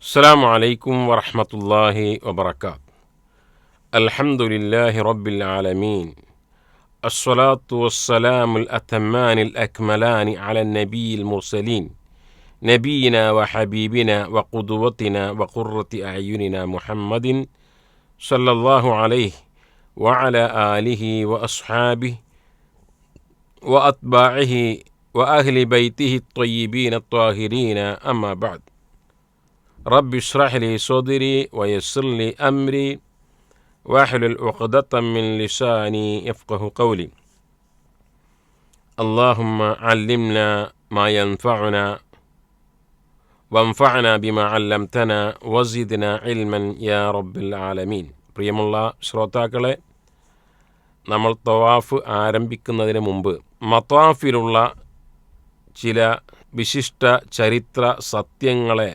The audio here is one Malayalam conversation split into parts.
السلام عليكم ورحمة الله وبركاته. الحمد لله رب العالمين. الصلاة والسلام الأتمان الأكملان على النبي المرسلين. نبينا وحبيبنا وقدوتنا وقرة أعيننا محمد صلى الله عليه وعلى آله وأصحابه وأتباعه وأهل بيته الطيبين الطاهرين أما بعد. رب اشرح لي صدري ويسر لي أمري واحلل عقدة من لساني يفقه قولي اللهم علمنا ما ينفعنا وانفعنا بما علمتنا وزدنا علما يا رب العالمين പ്രിയമുള്ള ശ്രോതാക്കളെ നമ്മൾ തവാഫ് ആരംഭിക്കുന്നതിന് മുമ്പ് മത്താഫിലുള്ള ചില വിശിഷ്ട ചരിത്ര സത്യങ്ങളെ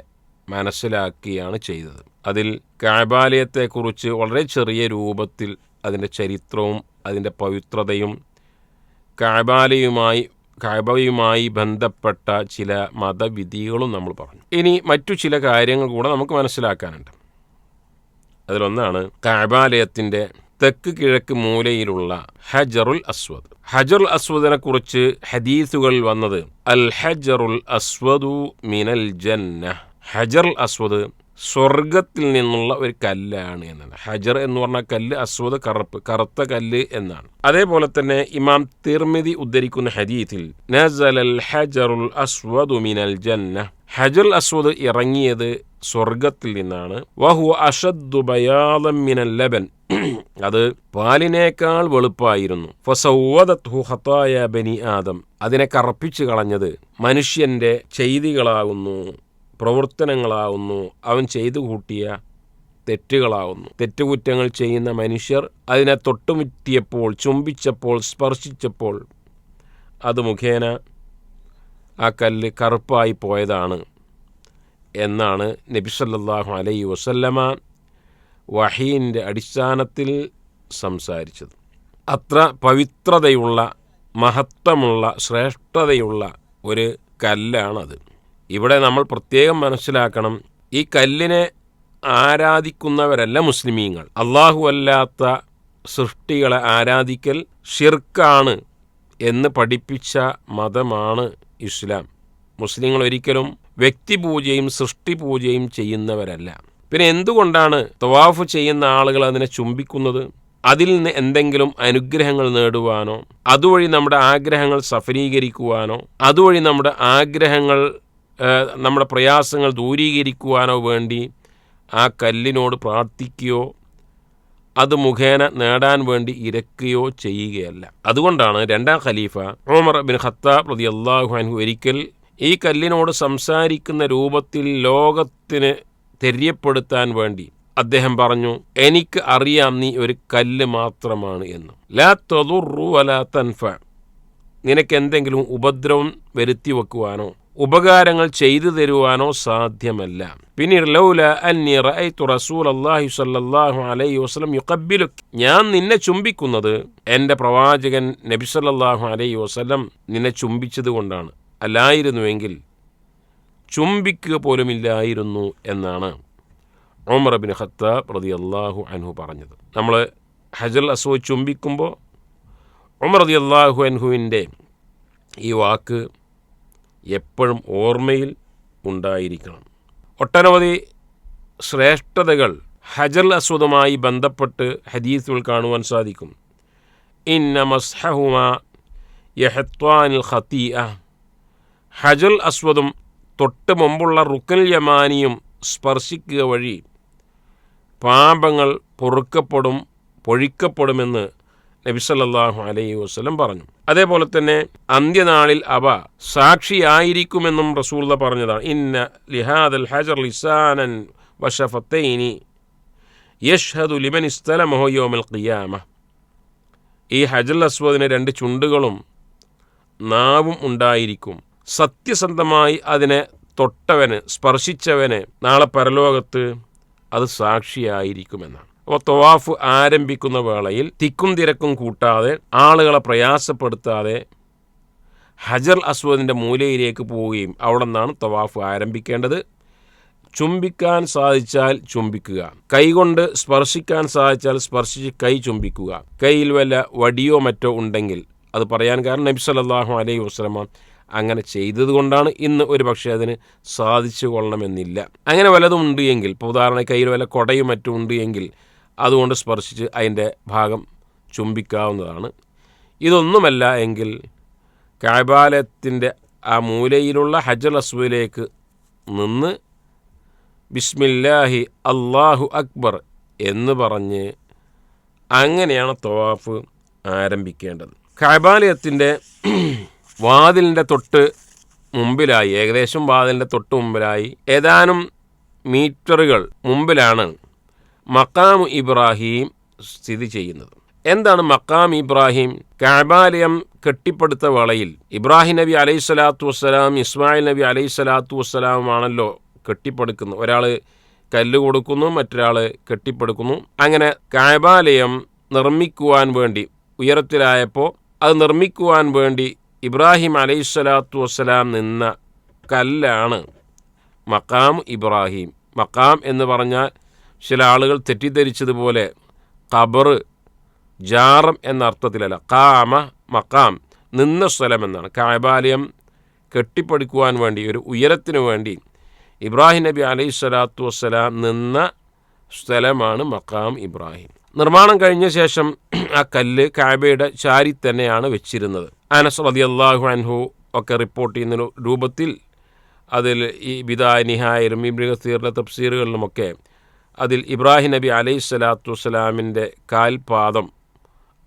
മനസ്സിലാക്കിയാണ് ചെയ്തത്. അതിൽ കാബാലയത്തെക്കുറിച്ച് വളരെ ചെറിയ രൂപത്തിൽ അതിന്റെ ചരിത്രവും അതിന്റെ പവിത്രതയും കാബാലയുമായി കാബയുമായി ബന്ധപ്പെട്ട ചില മതവിധികളും നമ്മൾ പറഞ്ഞു. ഇനി മറ്റു ചില കാര്യങ്ങൾ കൂടെ നമുക്ക് മനസ്സിലാക്കാനുണ്ട്. അതിലൊന്നാണ് കാബാലയത്തിന്റെ തെക്ക് കിഴക്ക് മൂലയിലുള്ള ഹജറുൽ അസ്വദ്. ഹജറുൽ അസ്വദിനെ കുറിച്ച് ഹദീസുകൾ വന്നത് അൽ ഹജറുൽ അസ്വദു മിനൽ ജന്ന ഹജർ അസ്വദ് സ്വർഗത്തിൽ നിന്നുള്ള ഒരു കല്ലാണ് എന്നാണ്. ഹജർ എന്ന് പറഞ്ഞ കല്ല് അസ്വദ് കറുപ്പ് കറുത്ത കല്ല് എന്നാണ്. അതേപോലെ തന്നെ ഇമാം തിർമിതി ഉദ്ധരിക്കുന്ന ഹദീത്തിൽ നസലൽ ഹജറുൽ അസ്വദ് മിനൽ ജന്ന. അസ്വദ് ഇറങ്ങിയത് സ്വർഗത്തിൽ നിന്നാണ്. വഹു അഷദ്ദു മിനൽ ലബൻ. അത് പാലിനേക്കാൾ വെളുപ്പായിരുന്നു. ബനി ആദം. അതിനെ കറപ്പിച്ചു കളഞ്ഞത് മനുഷ്യന്റെ ചെയ്തികളാകുന്നു. പ്രവർത്തനങ്ങളാവുന്നു. അവൻ ചെയ്തു കൂട്ടിയ തെറ്റുകളാവുന്നു. തെറ്റുകുറ്റങ്ങൾ ചെയ്യുന്ന മനുഷ്യർ അതിനെ തൊട്ടുമുറ്റിയപ്പോൾ ചുംബിച്ചപ്പോൾ സ്പർശിച്ചപ്പോൾ അത് മുഖേന ആ കല്ല് കറുപ്പായി പോയതാണ് എന്നാണ് നബിസല്ലാഹു അലൈ വസല്ലമ വഹീന്റെ അടിസ്ഥാനത്തിൽ സംസാരിച്ചത്. അത്ര പവിത്രതയുള്ള മഹത്വമുള്ള ശ്രേഷ്ഠതയുള്ള ഒരു കല്ലാണത്. ഇവിടെ നമ്മൾ പ്രത്യേകം മനസ്സിലാക്കണം ഈ കല്ലിനെ ആരാധിക്കുന്നവരല്ല മുസ്ലിമീങ്ങൾ. അള്ളാഹു അല്ലാത്ത സൃഷ്ടികളെ ആരാധിക്കൽ ഷിർക്കാണ് എന്ന് പഠിപ്പിച്ച മതമാണ് ഇസ്ലാം. മുസ്ലിങ്ങൾ ഒരിക്കലും വ്യക്തിപൂജയും സൃഷ്ടിപൂജയും ചെയ്യുന്നവരല്ല. പിന്നെ എന്തുകൊണ്ടാണ് തവാഫ് ചെയ്യുന്ന ആളുകൾ അതിനെ ചുംബിക്കുന്നത്? അതിൽ നിന്ന് എന്തെങ്കിലും അനുഗ്രഹങ്ങൾ നേടുവാനോ? അതുവഴി നമ്മുടെ ആഗ്രഹങ്ങൾ സഫലീകരിക്കുവാനോ? അതുവഴി നമ്മുടെ ആഗ്രഹങ്ങൾ നമ്മുടെ പ്രയാസങ്ങൾ ദൂരീകരിക്കുവാനോ വേണ്ടി ആ കല്ലിനോട് പ്രാർത്ഥിക്കുകയോ അത് മുഖേന നേടാൻ വേണ്ടി ഇരക്കുകയോ ചെയ്യുകയല്ല. അതുകൊണ്ടാണ് രണ്ടാം ഖലീഫ ഓമർ ബിൻ ഖത്താബ് പ്രതി അള്ളാഹുഹാൻഹു ഒരിക്കൽ ഈ കല്ലിനോട് സംസാരിക്കുന്ന രൂപത്തിൽ ലോകത്തിന് തെര്യപ്പെടുത്താൻ വേണ്ടി അദ്ദേഹം പറഞ്ഞു എനിക്ക് അറിയാം നീ ഒരു കല്ല് മാത്രമാണ് എന്ന്. ലാ തൊതുറു അല തൻഫ നിനക്ക് എന്തെങ്കിലും ഉപദ്രവം വരുത്തി വെക്കുവാനോ? ഉപകാരങ്ങൾ ചെയ്തു തരുവാനോ സാധ്യമല്ല. പിന്നീട് ലൗല അന്നി അലൈഹി ഞാൻ നിന്നെ ചുംബിക്കുന്നത് എന്റെ പ്രവാചകൻ നബി സല്ലാഹു അലൈഹി വസ്ലം നിന്നെ ചുംബിച്ചത് കൊണ്ടാണ്. അല്ലായിരുന്നുവെങ്കിൽ ചുംബിക്കുക പോലുമില്ലായിരുന്നു എന്നാണ് ഉമർ ബിൻ ഖത്താബ് റതി അള്ളാഹു അൻഹു പറഞ്ഞത്. നമ്മൾ ഹജൽ അസോ ചുംബിക്കുമ്പോൾ ഉമർ റതി അള്ളാഹു അൻഹുവിന്റെ ഈ വാക്ക് എപ്പോഴും ഓർമ്മയിൽ ഉണ്ടായിരിക്കണം. ഒട്ടനവധി ശ്രേഷ്ഠതകൾ ഹജർ അസ്വദുമായി ബന്ധപ്പെട്ട് ഹദീസുകൾ കാണുവാൻ സാധിക്കും. ഇന്ന മസ്ഹഹുമ യഹത്വാനിൽ ഖത്തീഅ. ഹജൽ അസ്വദും തൊട്ട് മുമ്പുള്ള റുക്കൽ യമാനിയും സ്പർശിക്കുക വഴി പാപങ്ങൾ പൊറുക്കപ്പെടും പൊഴിക്കപ്പെടുമെന്ന് നബിസല്ലാഹു അലൈഹി വസ്ലം പറഞ്ഞു. അതേപോലെ തന്നെ അന്ത്യനാളിൽ അവ സാക്ഷിയായിരിക്കുമെന്നും റസൂള്ള പറഞ്ഞതാണ്. ഇന്ന ലിഹാദൽ ഹജർ ലിസാനൻ വഷഫത്തൈനി യഷ്ഹദു ലിമൻ ഇസ്തലമഹോ യോമൽ ഖിയാമ. ഈ ഹജൽ അസ്വദിന് രണ്ട് ചുണ്ടുകളും നാവും ഉണ്ടായിരിക്കും. സത്യസന്ധമായി അതിനെ തൊട്ടവന് സ്പർശിച്ചവന് നാളെ പരലോകത്ത് അത് സാക്ഷിയായിരിക്കുമെന്നാണ്. അപ്പോൾ തൊവാഫ് ആരംഭിക്കുന്ന വേളയിൽ തിക്കും തിരക്കും കൂട്ടാതെ ആളുകളെ പ്രയാസപ്പെടുത്താതെ ഹജർ അസ്വദിന്റെ മൂലയിലേക്ക് പോവുകയും അവിടെ നിന്നാണ് തവാഫ് ആരംഭിക്കേണ്ടത്. ചുംബിക്കാൻ സാധിച്ചാൽ ചുംബിക്കുക. കൈകൊണ്ട് സ്പർശിക്കാൻ സാധിച്ചാൽ സ്പർശിച്ച് കൈ ചുംബിക്കുക. കയ്യിൽ വല്ല വടിയോ മറ്റോ ഉണ്ടെങ്കിൽ അത് പറയാൻ കാരണം നബി സല്ലല്ലാഹു അലൈഹി വസ്ലമ അങ്ങനെ ചെയ്തതുകൊണ്ടാണ്. ഇന്ന് ഒരു പക്ഷേ അതിന് സാധിച്ചു കൊള്ളണമെന്നില്ല. അങ്ങനെ വല്ലതും ഉണ്ട് എങ്കിൽ ഇപ്പോൾ ഉദാഹരണ കയ്യിൽ വല്ല കൊടയും മറ്റും ഉണ്ട് എങ്കിൽ അതുകൊണ്ട് സ്പർശിച്ച് അതിന്റെ ഭാഗം ചുംബിക്കാവുന്നതാണ്. ഇതൊന്നുമല്ല എങ്കിൽ കാബാലയത്തിന്റെ ആ മൂലയിലുള്ള ഹജർ അസ്വയിലേക്ക് നിന്ന് ബിസ്മില്ലാഹി അള്ളാഹു അക്ബർ എന്ന് പറഞ്ഞ് അങ്ങനെയാണ് തവാഫ് ആരംഭിക്കേണ്ടത്. കാബാലയത്തിന്റെ വാതിലിന്റെ തൊട്ട് മുമ്പിലായി ഏകദേശം വാതിലിന്റെ തൊട്ട് മുമ്പിലായി ഏതാനും മീറ്ററുകൾ മുമ്പിലാണ് മക്കാം ഇബ്രാഹിം സ്ഥിതി ചെയ്യുന്നത്. എന്താണ് മക്കാം ഇബ്രാഹിം? കാബാലയം കെട്ടിപ്പടുത്ത വളയിൽ ഇബ്രാഹിം നബി അലൈഹി സ്വലാത്തു വസ്സലാം ഇസ്മായിൽ നബി അലൈഹി സ്വലാത്തു വസ്സലാമാണല്ലോ കെട്ടിപ്പടുക്കുന്നത്. ഒരാൾ കല്ല് കൊടുക്കുന്നു മറ്റൊരാൾ കെട്ടിപ്പടുക്കുന്നു. അങ്ങനെ കാബാലയം നിർമ്മിക്കുവാൻ വേണ്ടി ഉയരത്തിലായപ്പോൾ അത് നിർമ്മിക്കുവാൻ വേണ്ടി ഇബ്രാഹിം അലൈഹി സ്വലാത്തു വസ്സലാം നിന്ന കല്ലാണ് മക്കാം ഇബ്രാഹിം. മക്കാം എന്ന് പറഞ്ഞാൽ ചില ആളുകൾ തെറ്റിദ്ധരിച്ചതുപോലെ ഖബർ ജാറം എന്ന അർത്ഥത്തിലല്ല കാമ മക്കാം നിന്ന സ്ഥലം എന്നാണ്. കാബാലയം കെട്ടിപ്പടുക്കുവാൻ വേണ്ടി ഒരു ഉയരത്തിനു വേണ്ടി ഇബ്രാഹിം നബി അലൈഹി സ്വലാത്തു വസ്സലാം നിന്ന സ്ഥലമാണ് മക്കാം ഇബ്രാഹിം. നിർമ്മാണം കഴിഞ്ഞ ശേഷം ആ കല്ല് കാബയുടെ ചാരി തന്നെയാണ് വെച്ചിരുന്നത്. അനസ് റതി അള്ളാഹു അൻഹു ഒക്കെ റിപ്പോർട്ട് ചെയ്യുന്ന രൂപത്തിൽ അതിൽ ഈ ബിദായ നിഹായരും ഇബ്രി ഖസീറിന്റെ തഫ്സീറുകളിലുമൊക്കെ അതിൽ ഇബ്രാഹിം നബി അലൈഹി സ്വലാത്തു വസ്സലാമിന്റെ കാൽപാദം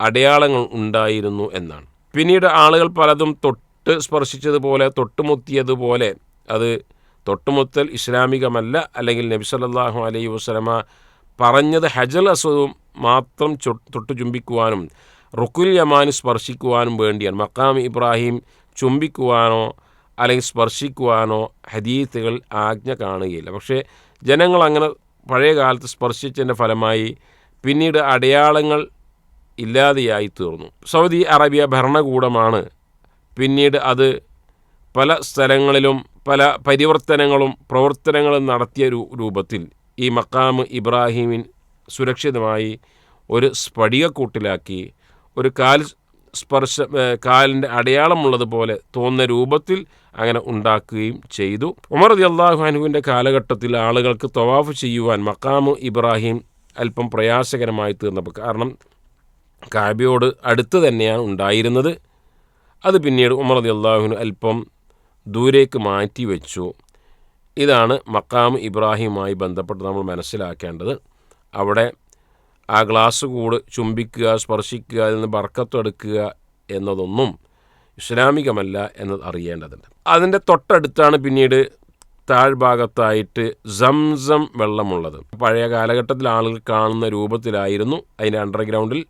അടയാളങ്ങൾ ഉണ്ടായിരുന്നു എന്നാണ്. പിന്നീട് ആളുകൾ പലതും തൊട്ട് സ്പർശിച്ചതുപോലെ തൊട്ടുമുത്തിയതുപോലെ അത് തൊട്ടുമുത്തൽ ഇസ്ലാമികമല്ല അല്ലെങ്കിൽ നബി സല്ലാഹു അലൈഹി വസ്ലമ പറഞ്ഞത് ഹജൽ അസദും മാത്രം തൊട്ടു ചുംബിക്കുവാനും റുക്കുൽ യമാന് സ്പർശിക്കുവാനും വേണ്ടിയാണ്. മക്കാം ഇബ്രാഹിം ചുംബിക്കുവാനോ അല്ലെങ്കിൽ സ്പർശിക്കുവാനോ ഹദീത്തുകൾ ആജ്ഞ കാണുകയില്ല. പക്ഷേ ജനങ്ങൾ അങ്ങനെ പഴയ കാലത്ത് സ്പർശിച്ചതിന്റെ ഫലമായി പിന്നീട് അടയാളങ്ങൾ ഇല്ലാതെയായി തീർന്നു. സൗദി അറേബ്യ ഭരണകൂടമാണ് പിന്നീട് അത് പല സ്ഥലങ്ങളിലും പല പരിവർത്തനങ്ങളും പ്രവർത്തനങ്ങളും നടത്തിയ രൂപത്തിൽ ഈ മക്കാമ് ഇബ്രാഹിമിൻ സുരക്ഷിതമായി ഒരു സ്ഫടികക്കൂട്ടിലാക്കി ഒരു കാൽ സ്പർശ കാലിന്റെ അടയാളമുള്ളതുപോലെ തോന്നുന്ന രൂപത്തിൽ അങ്ങനെ ഉണ്ടാക്കുകയും ചെയ്തു. ഉമർ അതി അള്ളാഹു അനുവിന്റെ കാലഘട്ടത്തിൽ ആളുകൾക്ക് തവാഫ് ചെയ്യുവാൻ മക്കാമ് ഇബ്രാഹിം അല്പം പ്രയാസകരമായി തീർന്നപ്പോൾ കാരണം കാബിയോട് അടുത്ത് തന്നെയാണ് ഉണ്ടായിരുന്നത്. അത് പിന്നീട് ഉമർ അതി അള്ളാഹുവിന് അല്പം ദൂരേക്ക് മാറ്റി വെച്ചു. ഇതാണ് മക്കാം ഇബ്രാഹിമുമായി ബന്ധപ്പെട്ട് നമ്മൾ മനസ്സിലാക്കേണ്ടത്. അവിടെ ആ ഗ്ലാസ് കൂട് ചുംബിക്കുക സ്പർശിക്കുക അതിൽ നിന്ന് ബർക്കത്തെടുക്കുക എന്നതൊന്നും ഇസ്ലാമികമല്ല എന്നത് അറിയേണ്ടതുണ്ട്. അതിന്റെ തൊട്ടടുത്താണ് പിന്നീട് താഴ്ഭാഗത്തായിട്ട് സംസം വെള്ളമുള്ളത്. പഴയ കാലഘട്ടത്തിൽ ആളുകൾ കാണുന്ന രൂപത്തിലായിരുന്നു അതിന്റെ അണ്ടർഗ്രൗണ്ടിൽ.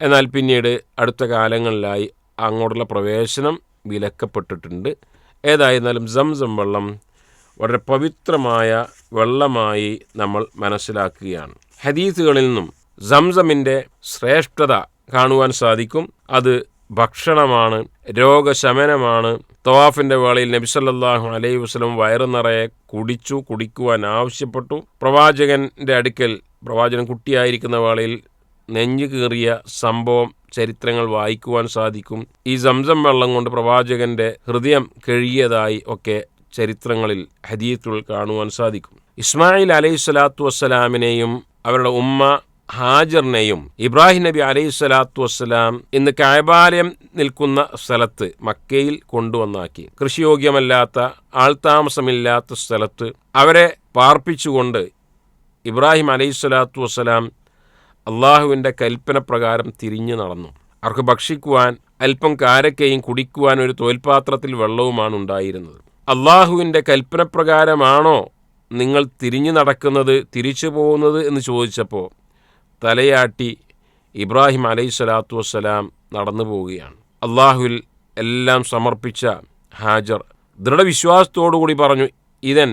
എന്നാൽ പിന്നീട് അടുത്ത കാലങ്ങളിലായി അങ്ങോട്ടുള്ള പ്രവേശനം വിലക്കപ്പെട്ടിട്ടുണ്ട്. ഏതായിരുന്നാലും സംസം വെള്ളം വളരെ പവിത്രമായ വെള്ളമായി നമ്മൾ മനസ്സിലാക്കുകയാണ്. ഹദീസുകളിൽ നിന്നും സംസമിന്റെ ശ്രേഷ്ഠത കാണുവാൻ സാധിക്കും. അത് ഭക്ഷണമാണ് രോഗശമനമാണ്. തവാഫിന്റെ വേളയിൽ നബിസല്ലാഹു അലൈഹി വസ്ലം വയറു നിറയെ കുടിച്ചു കുടിക്കുവാൻ ആവശ്യപ്പെട്ടു. പ്രവാചകന്റെ അടുക്കൽ പ്രവാചകൻ കുട്ടിയായിരിക്കുന്ന വേളയിൽ നെഞ്ഞു കീറിയ സംഭവം ചരിത്രങ്ങൾ വായിക്കുവാൻ സാധിക്കും. ഈ സംസം വെള്ളം കൊണ്ട് പ്രവാചകന്റെ ഹൃദയം കഴുകിയതായി ഒക്കെ ചരിത്രങ്ങളിൽ ഹദീത്തുകൾ കാണുവാൻ സാധിക്കും. ഇസ്മായിൽ അലൈഹി സ്വലാത്തു വസ്സലാമിനെയും അവരുടെ ഉമ്മ ഹാജറിനെയും ഇബ്രാഹിം നബി അലൈഹി സ്വലാത്തു വസ്സലാം ഇന്ന് കായബാലയം നിൽക്കുന്ന സ്ഥലത്ത് മക്കയിൽ കൊണ്ടുവന്നാക്കി. കൃഷിയോഗ്യമല്ലാത്ത ആൾതാമസമില്ലാത്ത സ്ഥലത്ത് അവരെ പാർപ്പിച്ചുകൊണ്ട് ഇബ്രാഹിം അലൈഹി സ്വലാത്തു വസ്സലാം അള്ളാഹുവിന്റെ കൽപ്പന പ്രകാരം തിരിഞ്ഞു നടന്നു. അവർക്ക് ഭക്ഷിക്കുവാൻ അല്പം കാരക്കയും കുടിക്കുവാൻ ഒരു തോൽപാത്രത്തിൽ വെള്ളവുമാണ് ഉണ്ടായിരുന്നത്. അള്ളാഹുവിന്റെ കൽപ്പന പ്രകാരമാണോ നിങ്ങൾ തിരിഞ്ഞു നടക്കുന്നത് തിരിച്ചു പോകുന്നത് എന്ന് ചോദിച്ചപ്പോൾ തലയാട്ടി ഇബ്രാഹിം അലൈഹി സ്വലാത്തു വസ്സലാം നടന്നു പോവുകയാണ്. അള്ളാഹുവിൽ എല്ലാം സമർപ്പിച്ച ഹാജർ ദൃഢവിശ്വാസത്തോടുകൂടി പറഞ്ഞു ഇതൻ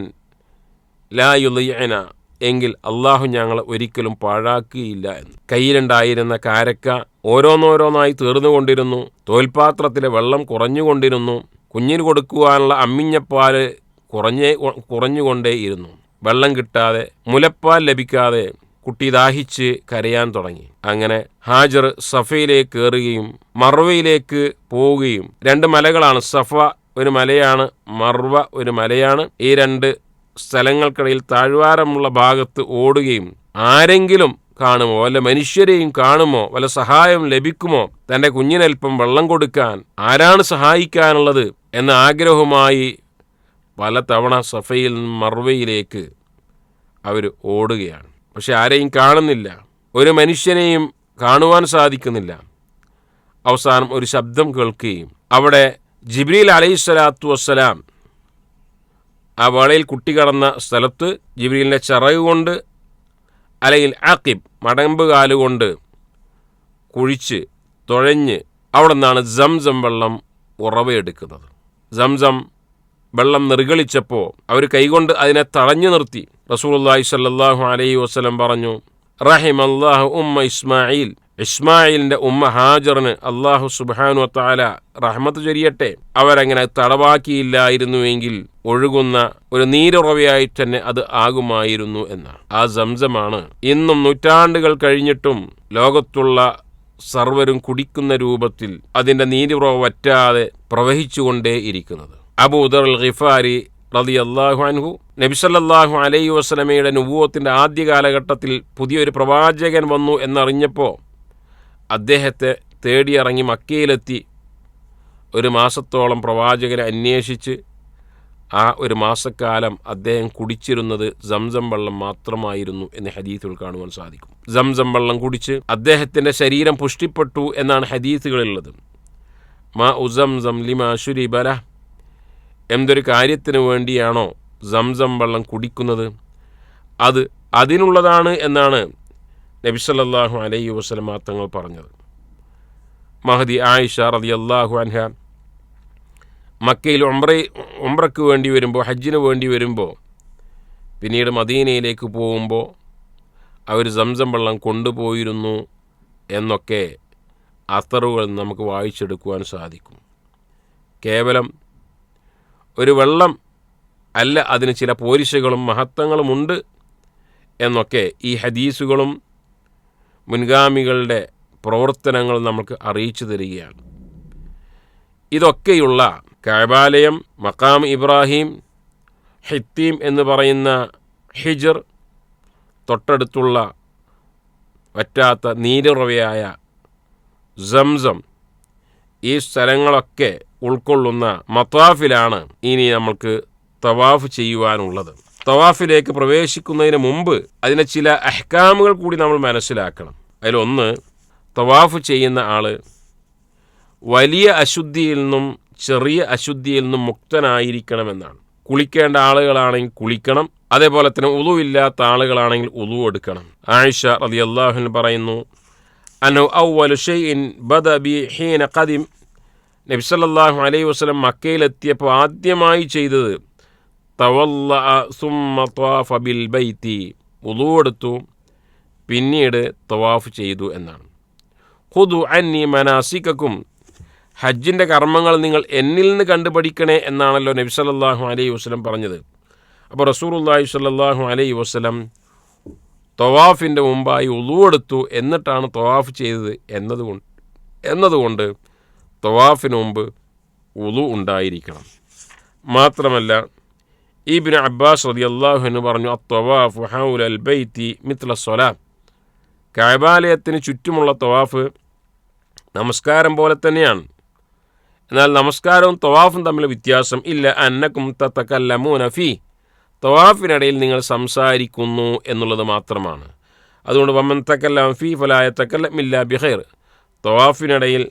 ലാ യുലയന എങ്കിൽ അള്ളാഹു ഞങ്ങളെ ഒരിക്കലും പാഴാക്കുകയില്ല എന്ന്. കയ്യിലുണ്ടായിരുന്ന കാരക്ക ഓരോന്നോരോന്നായി തീർന്നുകൊണ്ടിരുന്നു തോൽപാത്രത്തിലെ വെള്ളം കുറഞ്ഞുകൊണ്ടിരുന്നു കുഞ്ഞിന് കൊടുക്കുവാനുള്ള അമ്മിഞ്ഞപ്പാൽ കുറഞ്ഞേ കുറഞ്ഞുകൊണ്ടേയിരുന്നു വെള്ളം കിട്ടാതെ മുലപ്പാൽ ലഭിക്കാതെ കുട്ടി ദാഹിച്ച് കരയാൻ തുടങ്ങി. അങ്ങനെ ഹാജർ സഫയിലേക്ക് കയറുകയും മർവയിലേക്ക് പോവുകയും രണ്ട് മലകളാണ്. സഫ ഒരു മലയാണ് മർവ ഒരു മലയാണ്. ഈ രണ്ട് സ്ഥലങ്ങൾക്കിടയിൽ താഴ്വാരമുള്ള ഭാഗത്ത് ഓടുകയും ആരെങ്കിലും കാണുമോ വല്ല മനുഷ്യരെയും കാണുമോ വല്ല സഹായം ലഭിക്കുമോ തന്റെ കുഞ്ഞിനൽപ്പം വെള്ളം കൊടുക്കാൻ ആരാണ് സഹായിക്കാനുള്ളത് എന്ന ആഗ്രഹവുമായി പലതവണ സഫയിൽ മർവയിലേക്ക് അവർ ഓടുകയാണ്. പക്ഷെ ആരെയും കാണുന്നില്ല. ഒരു മനുഷ്യനെയും കാണുവാൻ സാധിക്കുന്നില്ല. അവസാനം ഒരു ശബ്ദം കേൾക്കുകയും അവിടെ ജിബ്രീൽ അലൈഹിസ്സലാത്തു വസ്സലാം ആ വളയിൽ കുട്ടി കടന്ന സ്ഥലത്ത് ജിബ്രീലിന്റെ ചിറക് കൊണ്ട് അല്ലെങ്കിൽ ആക്കിബ് മടമ്പ് കാലുകൊണ്ട് കുഴിച്ച് തുഴഞ്ഞ് അവിടെ നിന്നാണ് സംസം വെള്ളം ഉറവയെടുക്കുന്നത്. സംസം വെള്ളം നിർഗളിച്ചപ്പോൾ അവർ കൈകൊണ്ട് അതിനെ തടഞ്ഞു നിർത്തി. റസൂലുള്ളാഹി സ്വല്ലല്ലാഹു അലൈഹി വസല്ലം പറഞ്ഞു റഹിം അള്ളാഹു ഉമ്മ ഇസ്മായിൽ ഇസ്മായിലിന്റെ ഉമ്മ ഹാജറിന് അള്ളാഹു സുബാനു താല റഹ്മത്ത് ചൊരിയട്ടെ. അവരങ്ങനെ തടവാക്കിയില്ലായിരുന്നുവെങ്കിൽ ഒഴുകുന്ന ഒരു നീരുറവയായി തന്നെ അത് ആകുമായിരുന്നു എന്ന്. ആ സംസമാണ് ഇന്നും നൂറ്റാണ്ടുകൾ കഴിഞ്ഞിട്ടും ലോകത്തുള്ള സർവരും കുടിക്കുന്ന രൂപത്തിൽ അതിന്റെ നീരുറവ വറ്റാതെ പ്രവഹിച്ചുകൊണ്ടേയിരിക്കുന്നത്. അബൂദർ അൽ ഖിഫാരി റതി അള്ളാഹു അൻഹു നബിസല്ലാഹു അലൈ വസ്ലമയുടെ നുബൂവത്തിന്റെ ആദ്യ കാലഘട്ടത്തിൽ പുതിയൊരു പ്രവാചകൻ വന്നു എന്നറിഞ്ഞപ്പോൾ അദ്ദേഹത്തെ തേടിയിറങ്ങി മക്കയിലെത്തി. ഒരു മാസത്തോളം പ്രവാചകനെ അന്വേഷിച്ച് ആ ഒരു മാസക്കാലം അദ്ദേഹം കുടിച്ചിരുന്നത് സംസം വെള്ളം മാത്രമായിരുന്നു എന്ന് ഹദീത്തുകൾ കാണുവാൻ സാധിക്കും. സംസം വെള്ളം കുടിച്ച് അദ്ദേഹത്തിന്റെ ശരീരം പുഷ്ടിപ്പെട്ടു എന്നാണ് ഹദീത്തുകളുള്ളത് മാ ഉസം ലിമാ ശുരിബല എന്തൊരു കാര്യത്തിന് വേണ്ടിയാണോ സംസം വെള്ളം കുടിക്കുന്നത്? അത് അതിനുള്ളതാണ് എന്നാണ് നബിസല്ലാഹു അലൈഹി വസ്ലമ തങ്ങൾ പറഞ്ഞത്. മഹദി ആയിഷ റതി അള്ളാഹു അൻഹ മക്കയിൽ ഒമ്ര ഒമ്രക്ക് വേണ്ടി വരുമ്പോൾ ഹജ്ജിന് വേണ്ടി വരുമ്പോൾ പിന്നീട് മദീനയിലേക്ക് പോകുമ്പോൾ അവർ സംസം വെള്ളം കൊണ്ടുപോയിരുന്നു എന്നൊക്കെ അത്തറുകൾ നമുക്ക് വായിച്ചെടുക്കുവാൻ സാധിക്കും. കേവലം ഒരു വെള്ളം അല്ല അതിന് ചില പോരിശകളും മഹത്വങ്ങളുമുണ്ട് എന്നൊക്കെ ഈ ഹദീസുകളും മുൻഗാമികളുടെ പ്രവർത്തനങ്ങൾ നമുക്ക് അറിയിച്ചു തരികയാണ്. ഇതൊക്കെയുള്ള കഴബാലയം മക്കാം ഇബ്രാഹിം ഹിത്തീം എന്ന് പറയുന്ന ഹിജർ തൊട്ടടുത്തുള്ള വറ്റാത്ത നീരുറവയായ സംസം ഈ സ്ഥലങ്ങളൊക്കെ ഉൾക്കൊള്ളുന്ന മത്താഫിലാണ് ഇനി നമ്മൾക്ക് തവാഫ് ചെയ്യുവാനുള്ളത്. തവാഫിലേക്ക് പ്രവേശിക്കുന്നതിന് മുമ്പ് അതിനെ ചില അഹ്കാമുകൾ കൂടി നമ്മൾ മനസ്സിലാക്കണം. അതിലൊന്ന് തവാഫ് ചെയ്യുന്ന ആൾ വലിയ അശുദ്ധിയിൽ നിന്നും ചെറിയ അശുദ്ധിയിൽ നിന്നും മുക്തനായിരിക്കണമെന്നാണ്. കുളിക്കേണ്ട ആളുകളാണെങ്കിൽ കുളിക്കണം അതേപോലെ തന്നെ ഉളുവില്ലാത്ത ആളുകളാണെങ്കിൽ ഉളു എടുക്കണം ആയിഷ റതി അള്ളാഹുൻ പറയുന്നു അനു ഔവലു ഷെയ്ൻ ബദ ബി ഹീന ഖദിം നബി സല്ലാഹു അലൈഹി വസ്ലം മക്കയിലെത്തിയപ്പോൾ ആദ്യമായി ചെയ്തത് തവല്ല സുമ്മ ബിൽ ബൈത്തി ഉളു എടുത്തു പിന്നീട് തവാഫ് ചെയ്തു എന്നാണ്. ഹുദു അന്നി മനാസിക്കും ഹജ്ജിന്റെ കർമ്മങ്ങൾ നിങ്ങൾ എന്നിൽ നിന്ന് കണ്ടുപഠിക്കണേ എന്നാണല്ലോ നബി സല്ലല്ലാഹു അലൈഹി വസ്ലം പറഞ്ഞത്. അപ്പോൾ റസൂറുല്ലാഹി സല്ലാഹു അലൈഹി വസ്ലം തവാഫിന്റെ മുമ്പായി ഉളുവെടുത്തു എന്നിട്ടാണ് തൊവാഫ് ചെയ്തത് എന്നതുകൊണ്ട് എന്നതുകൊണ്ട് തൊവാഫിന് മുമ്പ് ഉളു ഉണ്ടായിരിക്കണം. മാത്രമല്ല ഈബിന് അബ്ബാസ് റതി അള്ളാഹു എന്ന് പറഞ്ഞു അത്തവാഫ് ഹൗൽ അൽ ബൈത്തി മിത്ല സൊല കായബാലയത്തിന് ചുറ്റുമുള്ള തൊവാഫ് നമസ്കാരം പോലെ തന്നെയാണ്. എന്നാൽ നമസ്കാരവും തൊവാഫും തമ്മിൽ വ്യത്യാസം ഇല്ല. അന്നക്കും തത്തക്കല്ലമൂന ഫി. തവാഫിനിടയിൽ നിങ്ങൾ സംസാരിക്കുന്നു എന്നുള്ളത് മാത്രമാണ്. അതുകൊണ്ട് വമ്മൻ തക്കല്ലാം ഫി ഫലായ തക്കല്ലമില്ല ബിഹൈർ തവാഫിനിടയിൽ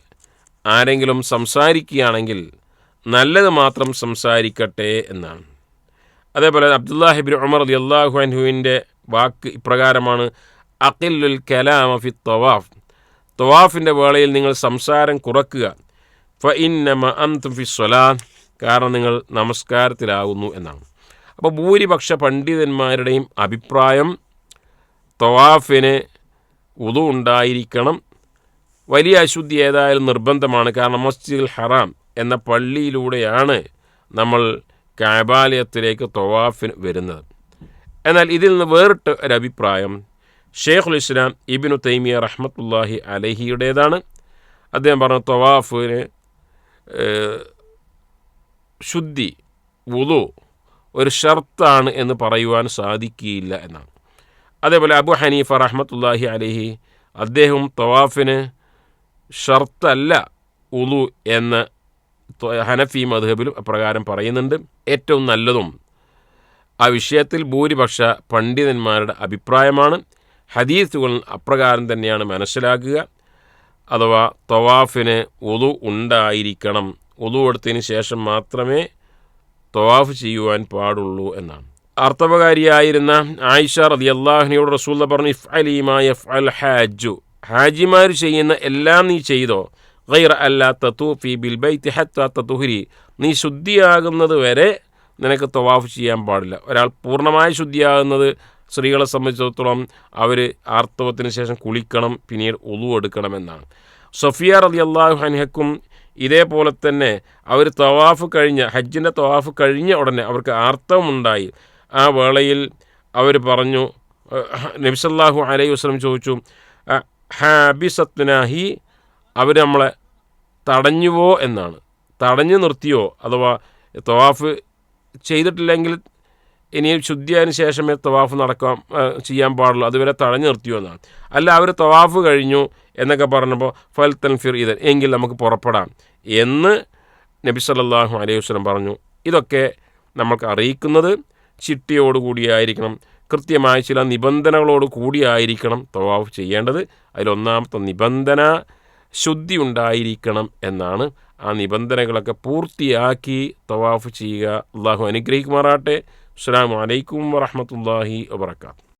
ആരെങ്കിലും സംസാരിക്കുകയാണെങ്കിൽ നല്ലത് മാത്രം സംസാരിക്കട്ടെ എന്നാണ്. അതേപോലെ അബ്ദുല്ലാഹിബിൻ ഉമർ അലി അള്ളാഹു അൻഹുവിന്റെ വാക്ക് ഇപ്രകാരമാണ് അഖില്ലുൽ കലാം ഫി തവാഫ്. തവാഫിന്റെ വേളയിൽ നിങ്ങൾ സംസാരം കുറക്കുക. ഫ ഇന്നമ അന്തും ഫി സ്വലാ. കാരണം നിങ്ങൾ നമസ്കാരത്തിലാകുന്നു എന്നാണ്. അപ്പോൾ ഭൂരിപക്ഷ പണ്ഡിതന്മാരുടെയും അഭിപ്രായം തവാഫിന് ഉതു ഉണ്ടായിരിക്കണം. വലിയ അശുദ്ധി ഏതായാലും നിർബന്ധമാണ്. കാരണം മസ്ജിദുൽ ഹറാം എന്ന പള്ളിയിലൂടെയാണ് നമ്മൾ കാബാലയത്തിലേക്ക് തവാഫിന് വരുന്നത്. എന്നാൽ ഇതിൽ നിന്ന് വേറിട്ട ഒരഭിപ്രായം ഷെയ്ഖുൽ ഇസ്ലാം ഇബിനു തൈമിയ റഹ്മത്തുല്ലാഹി അലഹിയുടേതാണ്. അദ്ദേഹം പറഞ്ഞ തവാഫിന് ശുദ്ധി വുളു ഒരു ഷർത്താണ് എന്ന് പറയുവാൻ സാധിക്കുകയില്ല എന്നാണ്. അതേപോലെ അബു ഹനീഫ റഹ്മത്തുല്ലാഹി അലഹി അദ്ദേഹം തവാഫിന് ഷർത്തല്ല ഉളു എന്ന് ഹനഫി മധുഹബിലും അപ്രകാരം പറയുന്നുണ്ട്. ഏറ്റവും നല്ലതും ആ വിഷയത്തിൽ ഭൂരിപക്ഷ പണ്ഡിതന്മാരുടെ അഭിപ്രായമാണ്. ഹദീസുകൾ അപ്രകാരം തന്നെയാണ് മനസ്സിലാക്കുക. അഥവാ തവാഫിന് ഒതു ഉണ്ടായിരിക്കണം. ഒതു എടുത്തതിന് ശേഷം മാത്രമേ തവാഫ് ചെയ്യുവാൻ പാടുള്ളൂ എന്നാണ്. അർത്ഥപകാരിയായിരുന്ന ആയിഷ റതി അള്ളാഹിനിയോട് റസൂല്ല പറഞ്ഞു ഇഫ് അലീമ എഫ് അൽ ഹാജു. ഹാജിമാർ ചെയ്യുന്ന എല്ലാം നീ ചെയ്തോ? ഗൈർ അല്ലാ ബിൽ ബൈ ഹത്ത തുഹരി നീ ശുദ്ധിയാകുന്നത് വരെ നിനക്ക് തവാഫ് ചെയ്യാൻ പാടില്ല. ഒരാൾ പൂർണമായി ശുദ്ധിയാകുന്നത് സ്ത്രീകളെ സംബന്ധിച്ചിടത്തോളം അവർ ആർത്തവത്തിന് ശേഷം കുളിക്കണം പിന്നീട് ഒളു എടുക്കണമെന്നാണ് സഫിയ റതി അള്ളാഹു ഹൻഹക്കും ഇതേപോലെ തന്നെ അവർ തവാഫ് കഴിഞ്ഞ ഹജ്ജിന്റെ തവാഫ് കഴിഞ്ഞ ഉടനെ അവർക്ക് ആർത്തവമുണ്ടായി. ആ വേളയിൽ അവർ പറഞ്ഞു നബിസല്ലാഹു അലൈഹി വസ്ലം ചോദിച്ചു ഹാബിസത്നാഹി അവർ നമ്മളെ തടഞ്ഞുവോ എന്നാണ്. തടഞ്ഞു നിർത്തിയോ അഥവാ തവാഫ് ചെയ്തിട്ടില്ലെങ്കിൽ ഇനി ശുദ്ധിയതിന് ശേഷമേ തവാഫ് നടക്കാൻ ചെയ്യാൻ പാടുള്ളൂ. അതുവരെ തടഞ്ഞു നിർത്തിയോ എന്നാണ്. അല്ല അവർ തവാഫ് കഴിഞ്ഞു എന്നൊക്കെ പറഞ്ഞപ്പോൾ ഫൽ തൻഫിർ ഇതൻ എങ്കിൽ നമുക്ക് പുറപ്പെടാം. എന്ന് നബി സല്ലാഹു അലൈഹി വസല്ലം പറഞ്ഞു. ഇതൊക്കെ നമ്മൾക്ക് അറിയിക്കുന്നത് ചിട്ടിയോടുകൂടിയായിരിക്കണം കൃത്യമായ ചില നിബന്ധനകളോട് കൂടിയായിരിക്കണം തവാഫ് ചെയ്യേണ്ടത്. അതിലൊന്നാമത്തെ നിബന്ധന ശുദ്ധി ഉണ്ടായിരിക്കണം എന്നാണ്. ആ നിബന്ധനകളൊക്കെ പൂർത്തിയാക്കി തവാഫ് ചെയ്യുക. അള്ളാഹു അനുഗ്രഹിക്കുമാറാട്ടെ അസ്സാം വലൈക്കും വറഹമത്തല്ലാഹി വാത്തു